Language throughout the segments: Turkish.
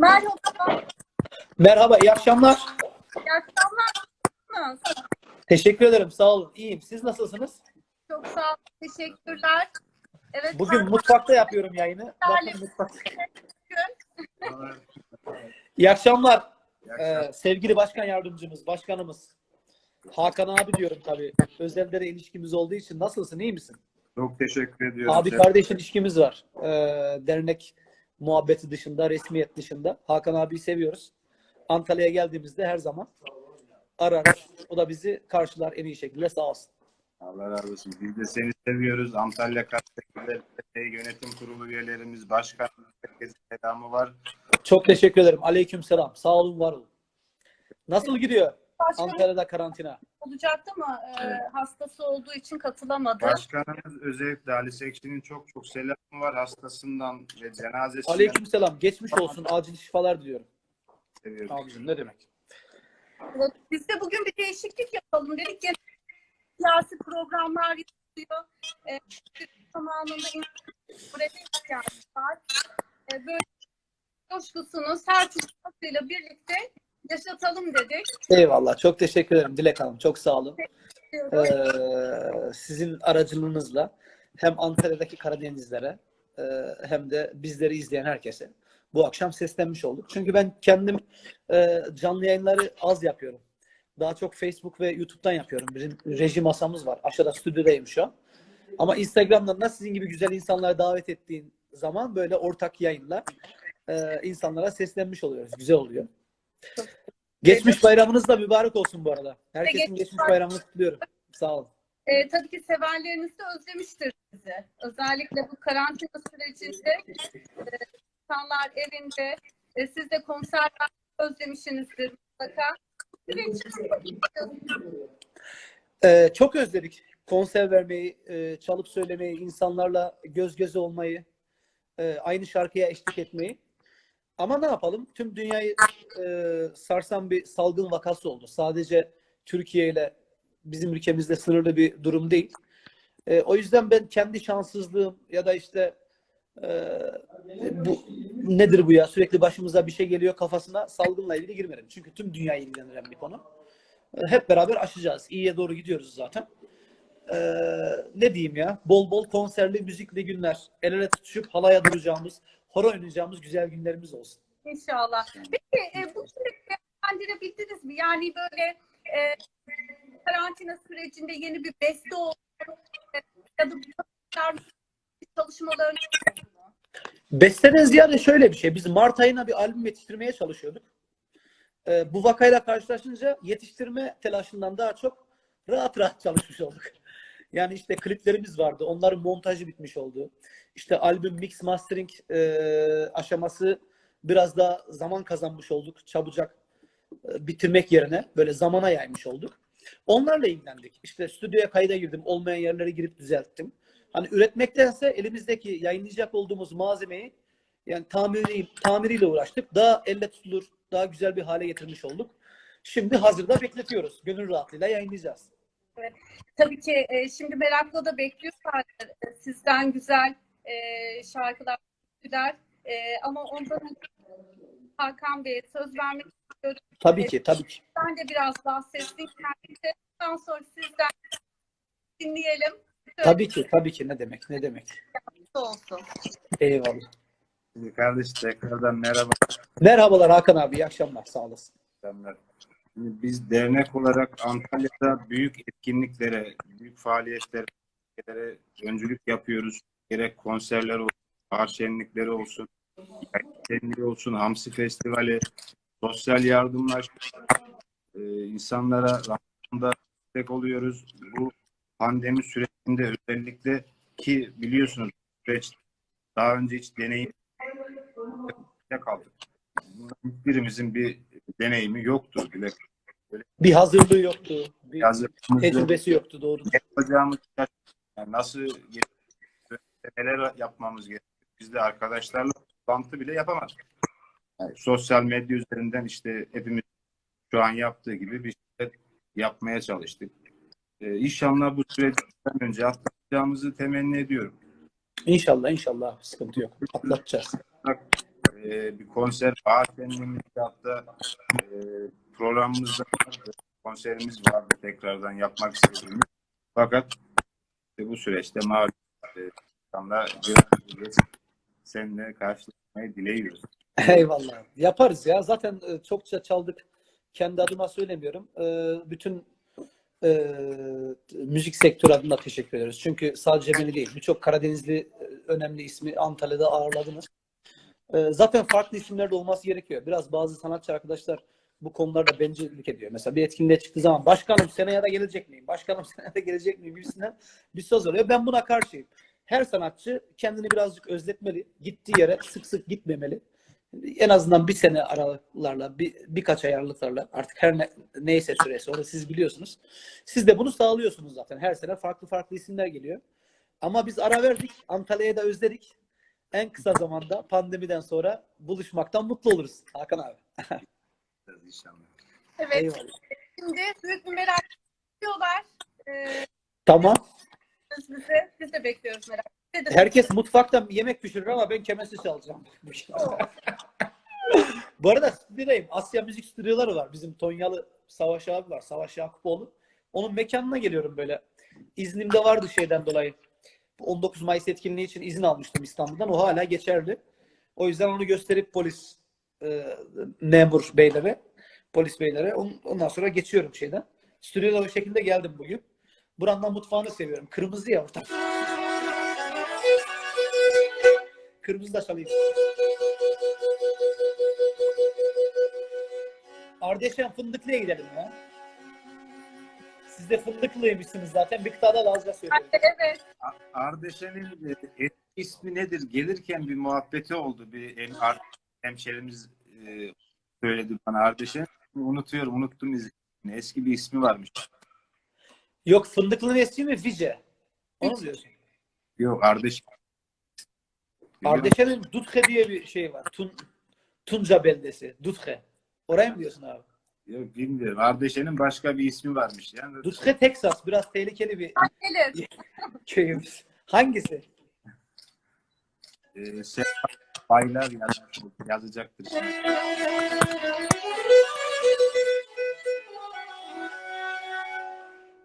Merhaba. Merhaba, iyi akşamlar. İyi akşamlar. Nasılsınız? Teşekkür ederim, sağ olun. İyiyim. Siz nasılsınız? Çok sağ olun. Teşekkürler. Evet. Bugün ben- mutfakta yapıyorum yayını. Bakın mutfakta. İyi akşamlar. Ee, sevgili başkan yardımcımız, başkanımız. Hakan abi diyorum tabii. Özellere ilişkimiz olduğu için nasılsın, iyi misin? Çok teşekkür ediyorum. Abi kardeş ilişkimiz var. Ee, dernek muhabbeti dışında, resmiyet dışında. Hakan abiyi seviyoruz. Antalya'ya geldiğimizde her zaman ararız. O da bizi karşılar en iyi şekilde sağ olsun. Allah razı olsun. Biz de seni seviyoruz. Antalya Kartekiler Yönetim Kurulu üyelerimiz, başkan, herkesin selamı var. Çok teşekkür ederim. Aleyküm selam. Sağ olun, var olun. Nasıl gidiyor Başkanım Antalya'da karantina? olacaktı ama e, Evet. hastası olduğu için katılamadı. Başkanımız özellikle Ali Sekşi'nin çok çok selamı var hastasından ve cenazesinden Aleyküm selam. Geçmiş olsun. Acil şifalar diliyorum. seviyoruz. Abicim ne demek? Biz de bugün bir değişiklik yapalım dedik. Gene siyasi programlar yapılıyor. E, zamanında buraya ihtiyaç var. E, böyle coşkusunuz her birlikte yaşatalım dedik. Eyvallah. Çok teşekkür ederim Dilek Hanım. Çok sağ olun. Ee, sizin aracılığınızla hem Antalya'daki Karadenizlere e, hem de bizleri izleyen herkese bu akşam seslenmiş olduk. Çünkü ben kendim e, canlı yayınları az yapıyorum. Daha çok Facebook ve YouTube'dan yapıyorum. Bizim reji masamız var. Aşağıda stüdyodayım şu an. Ama Instagram'dan da sizin gibi güzel insanları davet ettiğin zaman böyle ortak yayınla e, insanlara seslenmiş oluyoruz. Güzel oluyor. Geçmiş bayramınız da mübarek olsun bu arada. Herkesin Geçmiş geçmiş bayram- bayramını kutluyorum. Sağ olun. E, tabii ki severleriniz de özlemiştir sizi. Özellikle bu karantina sürecinde e, insanlar evinde, e, siz de konserler özlemişsinizdir mutlaka. Ee, çok özledik konser vermeyi, e, çalıp söylemeyi, insanlarla göz göze olmayı, e, aynı şarkıya eşlik etmeyi. Ama ne yapalım? Tüm dünyayı e, sarsan bir salgın vakası oldu. Sadece Türkiye ile bizim ülkemizde sınırlı bir durum değil. E, o yüzden ben kendi şanssızlığım ya da işte e, bu nedir bu ya sürekli başımıza bir şey geliyor kafasına salgınla ilgili girmedim. Çünkü tüm dünyayı ilgilendiren bir konu. E, hep beraber aşacağız. İyiye doğru gidiyoruz zaten. Ee, ne diyeyim ya? Bol bol konserli, müzikli günler. El ele tutuşup halaya duracağımız, hora oynayacağımız güzel günlerimiz olsun. inşallah. Peki e, bu süreci değerlendirebildiniz mi? Yani böyle e, karantina sürecinde yeni bir beste oldu e, ya da çalışmalarını Besteden ziyade şöyle bir şey. Biz Mart ayına bir albüm yetiştirmeye çalışıyorduk. Ee, bu vakayla karşılaşınca yetiştirme telaşından daha çok rahat rahat çalışmış olduk. Yani işte kliplerimiz vardı. Onların montajı bitmiş oldu. İşte albüm mix mastering e, aşaması biraz daha zaman kazanmış olduk. Çabucak e, bitirmek yerine böyle zamana yaymış olduk. Onlarla ilgilendik. İşte stüdyoya kayda girdim. Olmayan yerlere girip düzelttim. Hani üretmektense elimizdeki yayınlayacak olduğumuz malzemeyi yani tamiri, tamiriyle uğraştık. Daha elle tutulur, daha güzel bir hale getirmiş olduk. Şimdi hazırda bekletiyoruz. Gönül rahatlığıyla yayınlayacağız. Tabii ki e, şimdi merakla da bekliyorlar sizden güzel e, şarkılar, türküler. E, ama ondan Hakan Bey'e söz vermek istiyorum. Tabii ki, tabii ki. Ben de biraz bahsettim. Kendisi. Ondan sonra sizden dinleyelim. Tabii ki, tabii ki. Ne demek, ne demek. olsun. Eyvallah. Şimdi kardeş tekrardan merhaba. Merhabalar Hakan abi, iyi akşamlar. Sağ olasın. Şimdi biz dernek olarak Antalya'da büyük etkinliklere, büyük faaliyetlere faaliyetlere öncülük yapıyoruz. Gerek konserler olsun, bahar şenlikleri olsun, şenliği olsun, Hamsi Festivali, sosyal yardımlaşma, e, insanlara rahatında destek oluyoruz. Bu pandemi sürecinde özellikle ki biliyorsunuz süreç daha önce hiç deneyim kaldık. Hiçbirimizin bir deneyimi yoktur bile. Bir hazırlığı yoktu, bir tecrübesi yoktu doğru. yapacağımız yani nasıl neler yapmamız gerekiyor. Biz de arkadaşlarla toplantı bile yapamadık. Yani sosyal medya üzerinden işte hepimiz şu an yaptığı gibi bir şey yapmaya çalıştık. Ee, inşallah bu süreçten önce atlatacağımızı temenni ediyorum. İnşallah, inşallah sıkıntı yok. Atlatacağız. Ee, bir konser bahar şenliğimiz hatta e, programımızda konserimiz vardı tekrardan yapmak istediğimiz. Fakat işte bu süreçte malum e, önce seninle karşılaşmayı dileyiyoruz. Eyvallah. Yaparız ya. Zaten e, çokça çaldık. Kendi adıma söylemiyorum. E, bütün e, müzik sektörü adına teşekkür ederiz. Çünkü sadece beni değil, birçok Karadenizli e, önemli ismi Antalya'da ağırladınız. E, zaten farklı isimler de olması gerekiyor. Biraz bazı sanatçı arkadaşlar bu konularda bencillik ediyor. Mesela bir etkinliğe çıktığı zaman başkanım seneye de gelecek miyim? Başkanım seneye de gelecek miyim? Gibisinden bir söz oluyor. Ben buna karşıyım. Her sanatçı kendini birazcık özletmeli. Gittiği yere sık sık gitmemeli. En azından bir sene aralıklarla, bir, birkaç ay aralıklarla artık her ne, neyse süresi onu siz biliyorsunuz. Siz de bunu sağlıyorsunuz zaten. Her sene farklı farklı isimler geliyor. Ama biz ara verdik. Antalya'ya da özledik. En kısa zamanda pandemiden sonra buluşmaktan mutlu oluruz. Hakan abi. İnşallah. Evet. Eyvallah. Şimdi büyük bir merak ediyorlar. Ee, Tamam. Bize. Biz de bekliyoruz merak. De- Herkes mutfakta yemek pişirir ama ben kemesi çalacağım. Bu arada stüdyodayım. Asya Müzik stüdyoları var. Bizim Tonyalı Savaş abi var. Savaş Yakupoğlu. Onun mekanına geliyorum böyle. İznimde vardı şeyden dolayı. Bu 19 Mayıs etkinliği için izin almıştım İstanbul'dan. O hala geçerli. O yüzden onu gösterip polis e, memur beylere, polis beylere on- ondan sonra geçiyorum şeyden. Stüdyoda o şekilde geldim bugün. Buranın mutfağını seviyorum. Kırmızı ya ortam. Kırmızı da çalayım. Ardeşen Fındıklı'ya gidelim ya. Siz de Fındıklıymışsınız zaten. Bir kıtada Lazca söylüyorum. Evet. Ardeşen'in e, eski ismi nedir? Gelirken bir muhabbeti oldu. Bir hem, hemşerimiz e, söyledi bana Ardeşen. Unutuyorum, unuttum ismini. Eski bir ismi varmış. Yok Fındıklı'nın eski mi? Vice. Onu diyorsun? Yok musun? Ardeşen'in Dutke diye bir şey var. Tun, Tunca beldesi. Dutke. Oraya mı diyorsun abi? Yok bilmiyorum. Ardeşen'in başka bir ismi varmış. Yani Dutke Texas. Biraz tehlikeli bir Gelir. köyümüz. Hangisi? e, şey, baylar yaz, yazacaktır.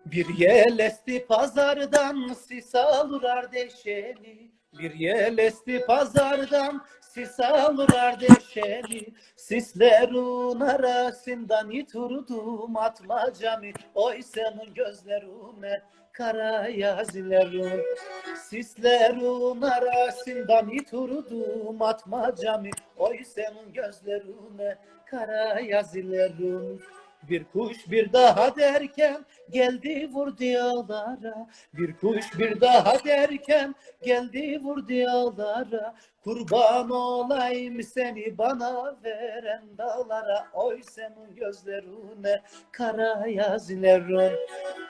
Bir yel esti pazardan sis alır ardeşeni. Bir yel esti pazardan sis alır ardeşeni. Sislerin arasından iturdum atmacamı. Oy senin gözlerine kara yazıların. Sislerin arasından iturdum atmacamı. Oy senin gözlerine kara yazıların. Bir kuş bir daha derken geldi vurdu yağlara. Bir kuş bir daha derken geldi vurdu yağlara. Kurban olayım seni bana veren dağlara. Oy senin gözlerine kara yazıların.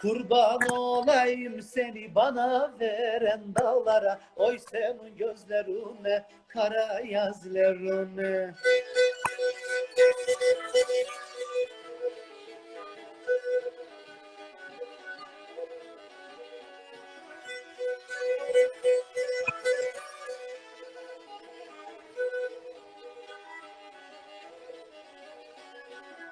Kurban olayım seni bana veren dağlara. Oy senin gözlerine kara yazıların. do, do.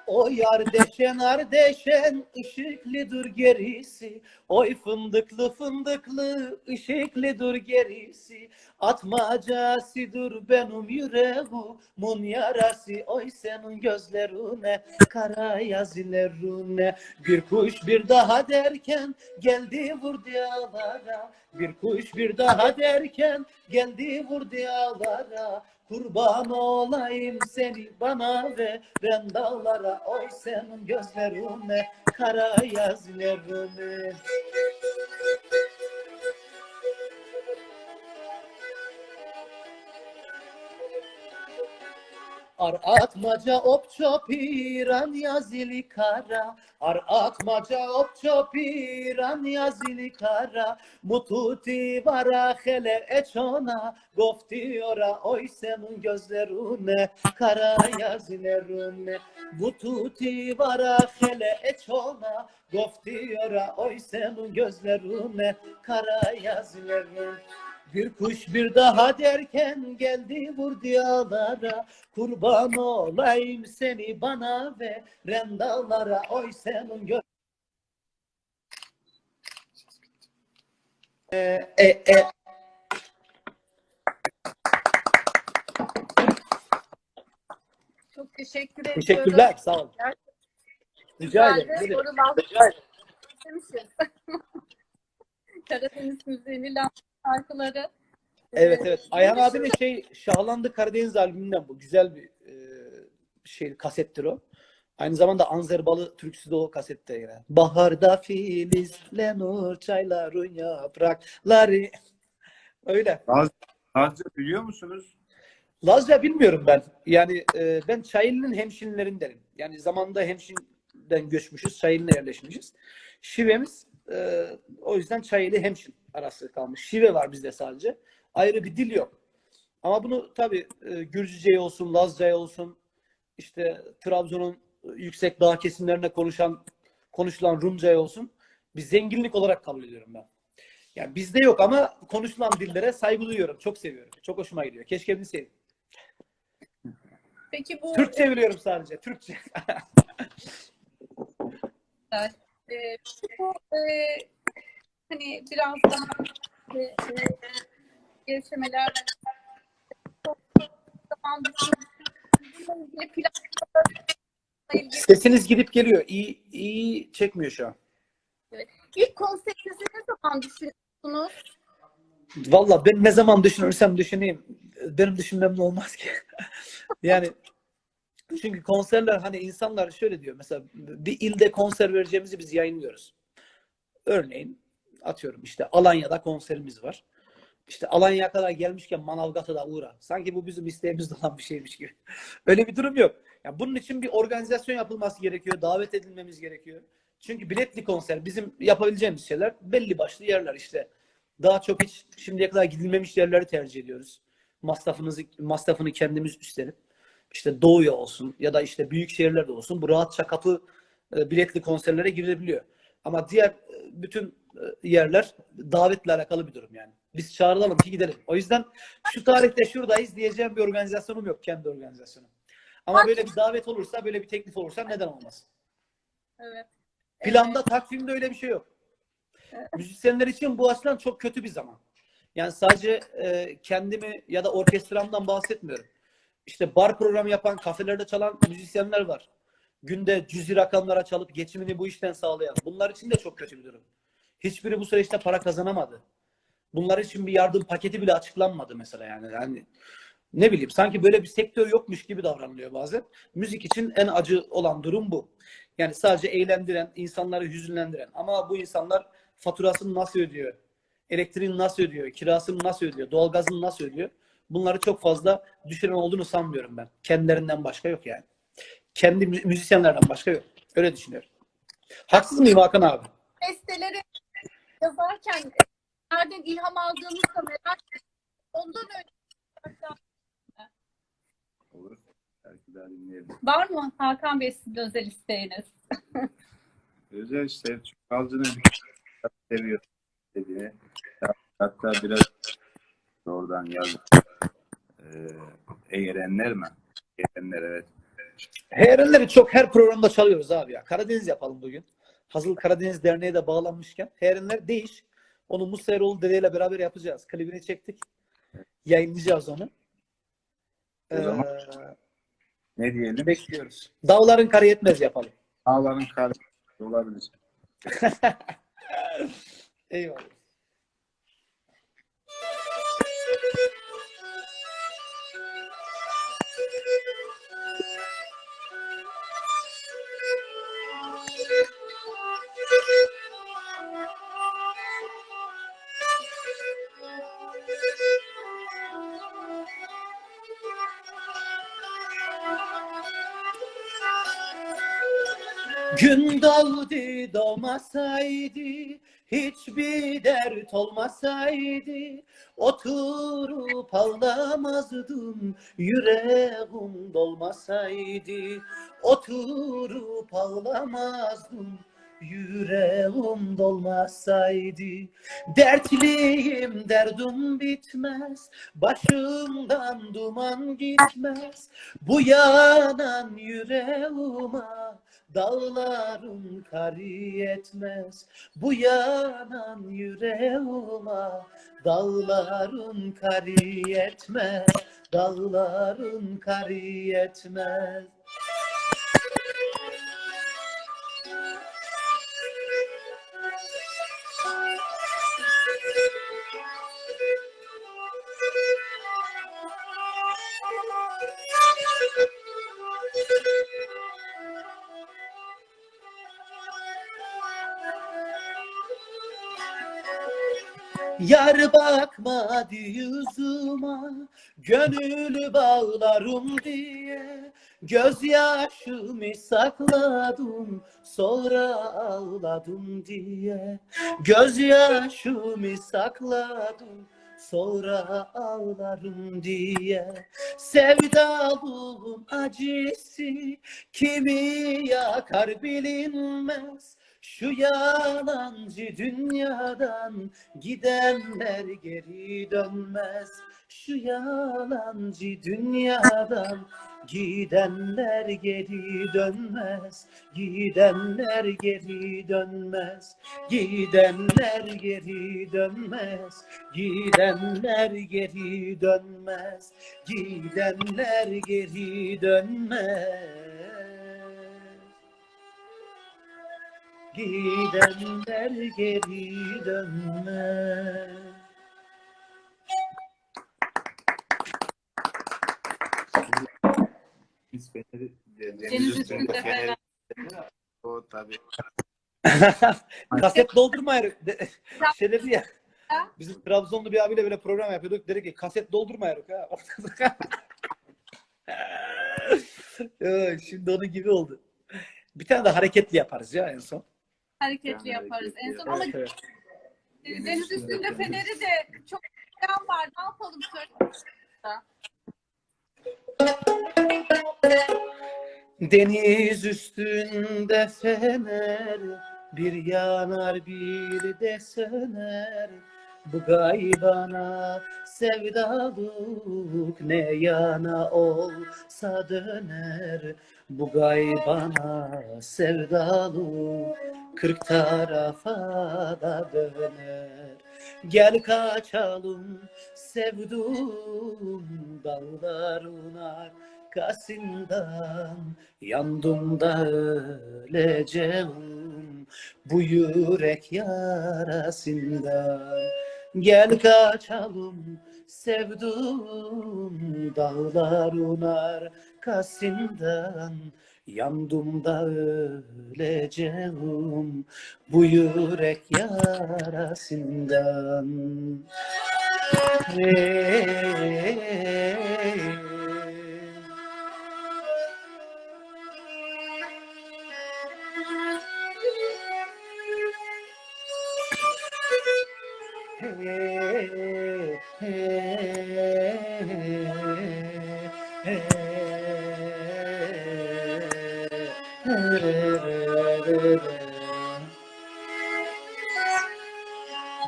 O yar deşen ardeşen ışıklıdır gerisi. Oy fındıklı fındıklı ışıklıdır gerisi. Atmacasıdır benim yüreğimin yarası. Oy senin gözlerine kara yazılarına. Bir kuş bir daha derken geldi vurdu yağlara. Bir kuş bir daha derken geldi vurdu yağlara. Kurban olayım seni bana veren dağlara Oy senin gözlerine kara yazılarına Ar atmaca op çopiran yazılı kara. Ar atmaca op çopiran yazılı kara. Mututi vara hele eçona Goftiora oy senin gözlerine. Kara yazılarına. Mututi vara hele eçona Goftiora oy senin gözlerine. Kara yazılarına Bir kuş bir daha derken geldi vurdu dağlara. Kurban olayım seni bana veren dağlara. Oy senin gö- E, e, e. Çok teşekkür ediyorum. Teşekkürler. Sağ olun. Rica ederim. Rica ederim. Karadeniz müziğini, Laz şarkıları. Evet Ee, evet. Ayhan bunun abinin şey Şahlandı Karadeniz albümünden bu. Güzel bir e, şey kasettir o. Aynı zamanda Anzer Balı türküsü de o kasette yine. Baharda filizlenur çayların yaprakları. Öyle. Laz, Lazca biliyor musunuz? Lazca bilmiyorum ben. Yani e, ben Çayeli'nin hemşinlerindenim. Yani zamanında hemşinden göçmüşüz. Çayeli'ne yerleşmişiz. Şivemiz e, o yüzden Çayeli hemşin arası kalmış. Şive var bizde sadece. Ayrı bir dil yok. Ama bunu tabii e, Gürcüce olsun, Lazca olsun, işte Trabzon'un yüksek dağ kesimlerine konuşan konuşulan Rumca olsun bir zenginlik olarak kabul ediyorum ben. Yani bizde yok ama konuşulan dillere saygı duyuyorum. Çok seviyorum. Çok hoşuma gidiyor. Keşke bilseydim. Peki bu Türkçe biliyorum sadece. Türkçe. e, bu e, hani biraz daha e, e, gelişmeler zaman ilgili Sesiniz gidip geliyor. İyi iyi çekmiyor şu an. ilk konserinizi ne zaman düşünüyorsunuz? Valla ben ne zaman düşünürsem düşüneyim. Benim düşünmem olmaz ki. yani çünkü konserler hani insanlar şöyle diyor. Mesela bir ilde konser vereceğimizi biz yayınlıyoruz. Örneğin atıyorum işte Alanya'da konserimiz var. İşte Alanya'ya kadar gelmişken Manavgat'a da uğra. Sanki bu bizim isteğimizde olan bir şeymiş gibi. Öyle bir durum yok. Yani bunun için bir organizasyon yapılması gerekiyor. Davet edilmemiz gerekiyor. Çünkü biletli konser bizim yapabileceğimiz şeyler belli başlı yerler işte. Daha çok hiç şimdiye kadar gidilmemiş yerleri tercih ediyoruz. Masrafınızı, masrafını kendimiz üstlenip işte Doğu'ya olsun ya da işte büyük şehirlerde olsun bu rahatça kapı e, biletli konserlere girilebiliyor. Ama diğer e, bütün e, yerler davetle alakalı bir durum yani. Biz çağrılalım ki gidelim. O yüzden şu tarihte şuradayız diyeceğim bir organizasyonum yok. Kendi organizasyonum. Ama böyle bir davet olursa, böyle bir teklif olursa neden olmaz? Evet. Planda, takvimde öyle bir şey yok. Müzisyenler için bu açıdan çok kötü bir zaman. Yani sadece e, kendimi ya da orkestramdan bahsetmiyorum. İşte bar programı yapan, kafelerde çalan müzisyenler var. Günde cüzi rakamlara çalıp geçimini bu işten sağlayan. Bunlar için de çok kötü bir durum. Hiçbiri bu süreçte para kazanamadı. Bunlar için bir yardım paketi bile açıklanmadı mesela yani. yani ne bileyim sanki böyle bir sektör yokmuş gibi davranılıyor bazen. Müzik için en acı olan durum bu. Yani sadece eğlendiren, insanları hüzünlendiren. Ama bu insanlar faturasını nasıl ödüyor? Elektriğini nasıl ödüyor? Kirasını nasıl ödüyor? Doğalgazını nasıl ödüyor? Bunları çok fazla düşünen olduğunu sanmıyorum ben. Kendilerinden başka yok yani. Kendi mü- müzisyenlerden başka yok. Öyle düşünüyorum. Haksız mıyım Hakan abi? Besteleri yazarken nereden ilham aldığınızı da merak ediyorum. Ondan önce Olur. Belki daha dinleyelim. var mı Hakan Bey sizin özel isteğiniz? Özel işte Çukalcı'nın seviyor dediğini. Hatta biraz oradan yazdım. Ee, Eğerenler mi? Eğerenler evet. Heyerenleri çok her programda çalıyoruz abi ya. Karadeniz yapalım bugün. Hazır Karadeniz Derneği de bağlanmışken. Heyerenler değiş. Onu Musa Eroğlu dedeyle beraber yapacağız. Klibini çektik. Yayınlayacağız onu. O zaman- Ee, Ne diyelim? bekliyoruz. Dağların karı yetmez yapalım. Ağların karşı olabilir. Eyvallah. Gün doğdu doğmasaydı, hiçbir dert olmasaydı, oturup ağlamazdım, yüreğim dolmasaydı, oturup ağlamazdım, yüreğim dolmasaydı Dertliyim derdim bitmez Başımdan duman gitmez. Bu yanan yüreğime Dağların kari etmez Bu yanan yüreğime Dağların kari etmez Dağların kari etmez Yar bakmadı yüzüme Gönül bağlarım diye. Gözyaşımı sakladım Sonra ağladım diye. Gözyaşımı sakladım Sonra ağlarım diye. Sevdalığım acısı Kimi yakar bilinmez Şu yalancı dünyadan Gidenler geri dönmez. Şu yalancı dünyadan Gidenler geri dönmez. Gidenler geri dönmez. Gidenler geri dönmez. Gidenler geri dönmez. Gidenler geri dönmez Gidenler geri dönmez Deniz üstünde. Fener. O tabii. kaset doldurmayarık. De- Şey dedi ya. Bizim Trabzonlu bir abiyle böyle program yapıyorduk. Dedi ki kaset doldurmayarık ha. Şimdi onun gibi oldu. Bir tane de hareketli yaparız ya en son. Hareketli Yani yaparız en son. hareketli, Ama Evet. Deniz üstünde Fener'i de çok selam var. Ne yapalım söyle. Deniz üstünde fener bir yanar bir de söner bu gaybana sevdalık ne yana olsa döner. Bu gaybana sevdalık kırk tarafa da döner. Gel kaçalım sevdum dağların arkasından yandım da öleceğim bu yürek yarasından gel kaçalım sevdum dağların arkasından yandım da öleceğim bu yürek yarasından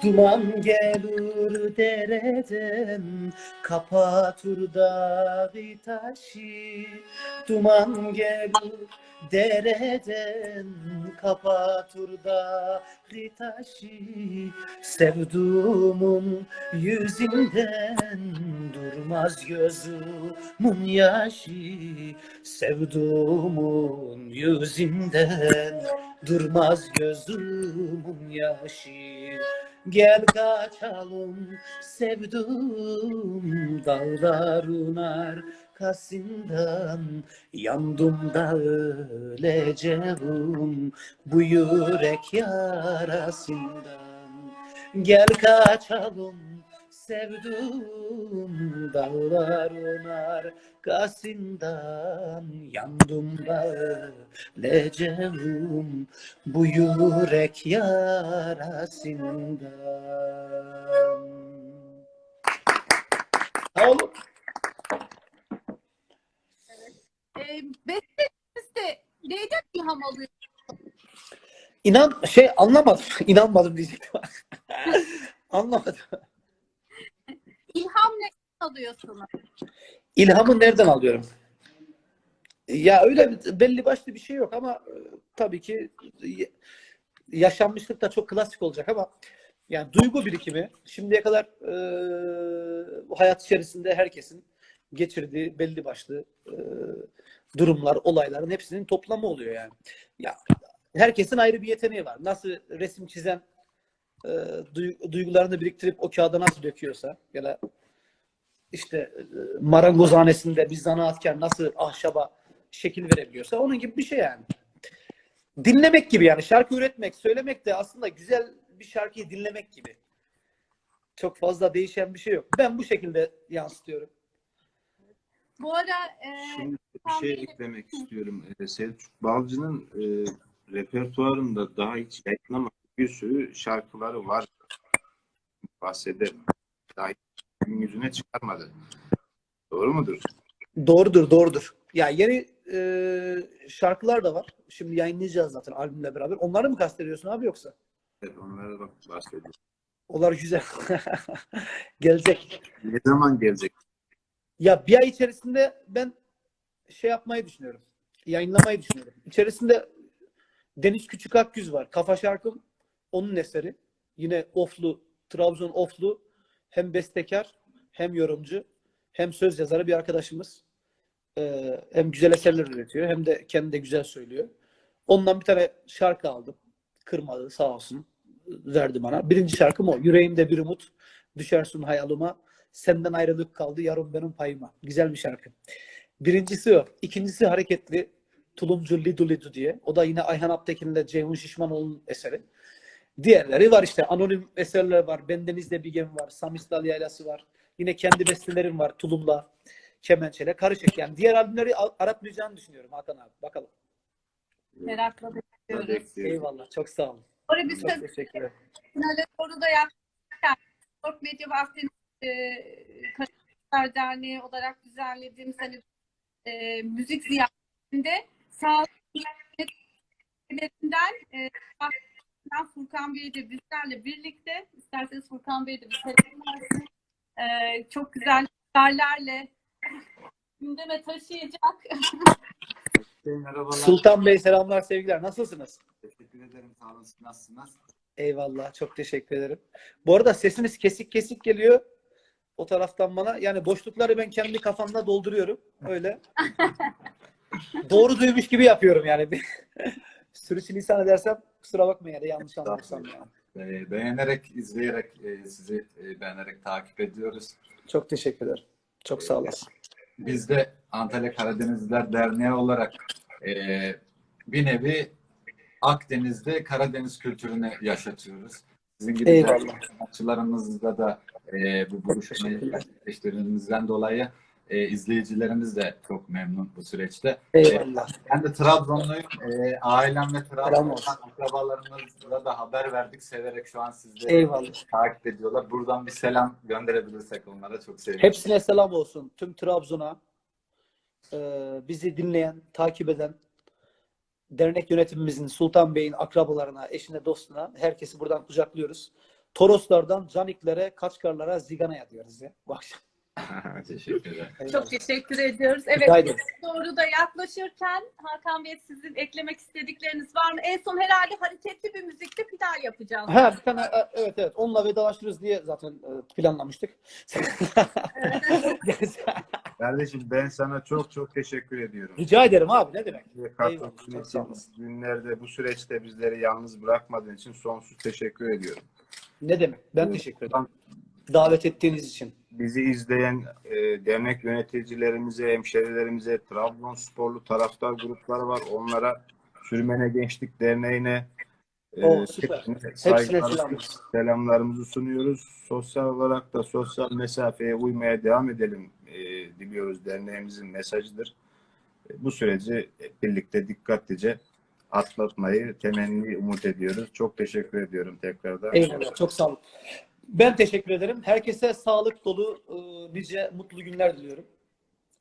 Duman gelir dereden kapatır dağı taşı. Duman gelir dereden kapatır dağı taşı Sevduğumun yüzünden durmaz gözümün yaşı. Sevduğumun yüzünden durmaz gözümün yaşı Gel kaçalım sevdum dağların arkasından Yandım da öleceğim bu yürek yarasından Gel kaçalım sevdum dağların arkasından Yandım da öleceğim bu yürek yarasından. Ha oğlum. Ee, Beslenizde neyden ilham alıyor? İnan şey anlamadım. İnanmadım diyecektim. anlamadım. İlham ne alıyorsunuz? İlhamı nereden alıyorum? Ya öyle belli başlı bir şey yok ama e, tabii ki y- yaşanmışlık da çok klasik olacak ama yani duygu birikimi şimdiye kadar e, hayat içerisinde herkesin geçirdiği belli başlı e, durumlar, olayların hepsinin toplamı oluyor yani. Ya herkesin ayrı bir yeteneği var. Nasıl resim çizen e, duy- duygularını biriktirip o kağıda nasıl döküyorsa ya da işte e, marangozhanesinde bir zanaatkar nasıl ahşaba şekil verebiliyorsa onun gibi bir şey yani. Dinlemek gibi yani şarkı üretmek, söylemek de aslında güzel bir şarkıyı dinlemek gibi. Çok fazla değişen bir şey yok. Ben bu şekilde yansıtıyorum. Bu ara e, Şimdi bir şey eklemek istiyorum. Ee, Selçuk Balcı'nın e, repertuarında daha hiç yayınlamadığı bir sürü şarkıları var. Bahsederim. Daha yüzüne çıkarmadı. Doğru mudur? Doğrudur, doğrudur. Ya yeni e, şarkılar da var. Şimdi yayınlayacağız zaten albümle beraber. Onları mı kastediyorsun abi yoksa? Evet, onlara bak bahsediyorum. Onlar güzel. Gelecek. Ne zaman gelecek? Ya bir ay içerisinde ben şey yapmayı düşünüyorum. Yayınlamayı düşünüyorum. İçerisinde Deniz Küçük Akgüz var. Kafa şarkım onun eseri. Yine Oflu, Trabzon Oflu hem bestekar hem yorumcu hem söz yazarı bir arkadaşımız. Ee, hem güzel eserler üretiyor hem de kendi de güzel söylüyor. Ondan bir tane şarkı aldım. Kırmadı sağ olsun. Verdi bana. Birinci şarkım o. Yüreğimde bir umut. Düşersin hayalıma. Senden ayrılık kaldı yarım benim payıma. Güzel bir şarkı. Birincisi o. İkincisi hareketli. Tulumcu Lidu Lidu diye. O da yine Ayhan Aptekin ile Ceyhun Şişmanoğlu'nun eseri. Diğerleri var işte. Anonim eserler var. Bendenizde bir gemi var. Samistal Yaylası var. Yine kendi bestelerim var. Tulumla, kemençeyle karışık. Yani diğer albümleri aratmayacağını düşünüyorum Hakan abi. Bakalım. merakla bekliyoruz. Eyvallah. Çok sağ olun. Sonra biz Çok de teşekkür ederim. finale doğru da yaklaşırken Sport Medya ve Akdeniz e, Derneği olarak düzenlediğimiz hani e, müzik ziyaretinde sağlık e, Bahçeli'den Furkan Bey de bizlerle birlikte isterseniz Furkan Bey de bir selam versin. E, çok güzel haberlerle gündeme taşıyacak. Merhabalar. Sultan Bey selamlar, sevgiler. Nasılsınız? Teşekkür ederim. Sağ olun. Siz Nasılsınız? Eyvallah. Çok teşekkür ederim. Bu arada sesiniz kesik kesik geliyor o taraftan bana. Yani boşlukları ben kendi kafamda dolduruyorum. Öyle. Doğru duymuş gibi yapıyorum yani. Sürçülisan edersem kusura bakmayın ya da yanlış anlarsam yani. Ee, beğenerek, izleyerek e, sizi e, beğenerek takip ediyoruz. Çok teşekkür ederim. Çok sağ olasın. Biz de Antalya Karadenizliler Derneği olarak e, bir nevi Akdeniz'de Karadeniz kültürünü yaşatıyoruz. Sizin gibi sanatçılarımızla da e, bu buluşmayı gerçekleştirdiğimizden dolayı e, izleyicilerimiz de çok memnun bu süreçte. Eyvallah. Ben de Trabzonluyum. Ee, ailem ve Trabzon'dan akrabalarımızla da haber verdik. Severek şu an sizleri Eyvallah. takip ediyorlar. Buradan bir selam gönderebilirsek onlara çok sevinirim. Hepsine selam olsun. Tüm Trabzon'a e, bizi dinleyen, takip eden dernek yönetimimizin, Sultan Bey'in akrabalarına, eşine, dostuna herkesi buradan kucaklıyoruz. Toroslardan Caniklere, Kaçkarlara, Zigana'ya diyoruz ya bu akşam. Teşekkür ederim. Çok teşekkür ediyoruz. Evet, doğru da yaklaşırken Hakan Bey sizin eklemek istedikleriniz var mı? En son herhalde hareketli bir müzikte final yapacağız. Ha bir tane e, evet evet onunla vedalaşırız diye zaten e, planlamıştık. Kardeşim ben sana çok çok teşekkür ediyorum. Rica ederim abi ne demek. Katıldığın için, günlerde bu süreçte bizleri yalnız bırakmadığın için sonsuz teşekkür ediyorum. Ne demek. Ben teşekkür ederim. Davet ettiğiniz için. Bizi izleyen e, dernek yöneticilerimize, hemşerilerimize, Trabzonsporlu taraftar grupları var. Onlara Sürmene Gençlik Derneği'ne e, Oo, hepsine saygılarımızı, selamlarımızı sunuyoruz. Sosyal olarak da sosyal mesafeye uymaya devam edelim e, diliyoruz. Derneğimizin mesajıdır. E, bu süreci birlikte dikkatlice atlatmayı temenni umut ediyoruz. Çok teşekkür ediyorum tekrardan. Eyvallah. Çok sağ olun. Ben teşekkür ederim. Herkese sağlık dolu e, nice mutlu günler diliyorum.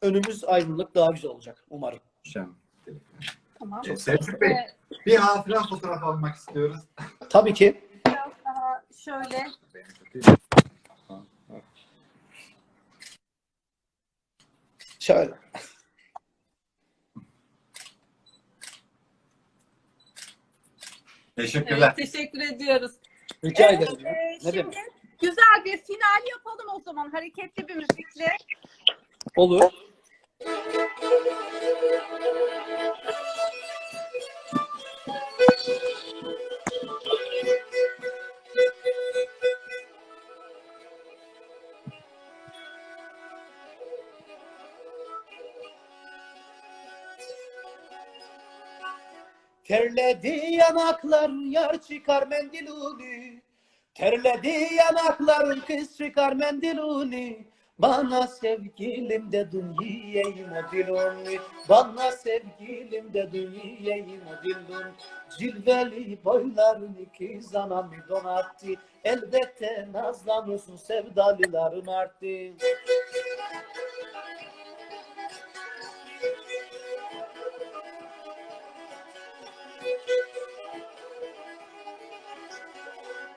Önümüz aydınlık daha güzel olacak umarım. Şen. Tamam. E, Selçuk Bey, bir hatıra fotoğraf almak istiyoruz. Tabii ki. biraz daha şöyle. Şöyle. Teşekkürler. Evet, teşekkür ediyoruz. Rica Evet, ederim. e, Ne şimdi demek? güzel bir final yapalım o zaman hareketli bir müzikle. Olur. Terledi yanakların yar çıkar mendiluni. Terledi yanakların kız çıkar mendiluni. Bana sevgilim dedin yiyeyim o diluni. Bana sevgilim dedin yiyeyim o dilun. Cilveli boyların iki zanami donattı. Elbette nazlanırsın sevdalıların arttı.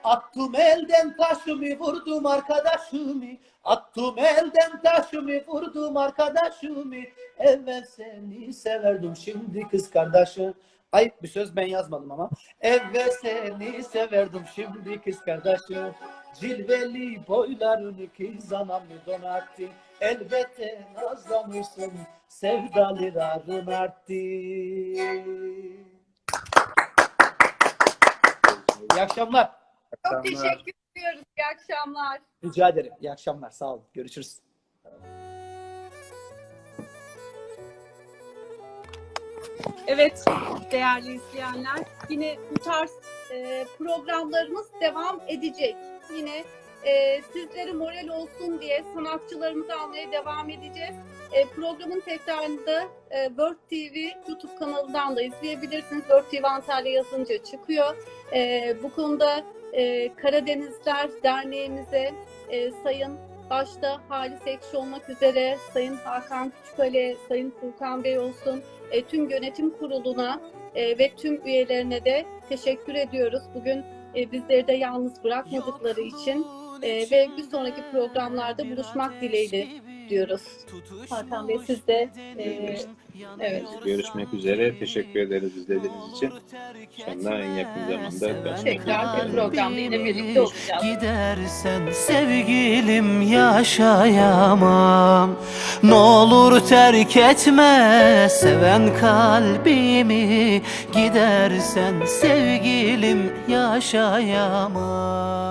Attım elden taşımı vurdum arkadaşımı. Attım elden taşımı vurdum arkadaşımı. Evvel seni severdim şimdi kız kardeşim Ay bir söz ben yazmadım ama. Evvel seni severdim şimdi kız kardeşim Cilveli boylarını kız anamı donattı. Elbette nazlanırsın sevdalıların arttı. İyi akşamlar. Çok teşekkür ediyoruz. İyi akşamlar. Rica ederim. İyi akşamlar. Sağ olun. Görüşürüz. Evet değerli izleyenler yine bu tarz e, programlarımız devam edecek. Yine e, sizlere moral olsun diye sanatçılarımızı almaya devam edeceğiz. E, programın tekrarını da e, World TV YouTube kanalından da izleyebilirsiniz. World TV Antalya yazınca çıkıyor. E, bu konuda e, Karadenizler Derneğimize e, Sayın başta Halis Ekşi olmak üzere Sayın Hakan Küçükale, Sayın Furkan Bey olsun, e, tüm yönetim kuruluna e, ve tüm üyelerine de teşekkür ediyoruz. Bugün e, bizleri de yalnız bırakmadıkları için e, ve bir sonraki programlarda buluşmak dileğiyle diyoruz. Hakan Bey siz de e, evet. Görüşmek üzere. Teşekkür ederiz izlediğiniz için. İnşallah en yakın zamanda görüşmek Tekrar bir programda yine birlikte olacağız. Gidersen sevgilim yaşayamam Ne olur terk etme seven kalbimi Gidersen sevgilim yaşayamam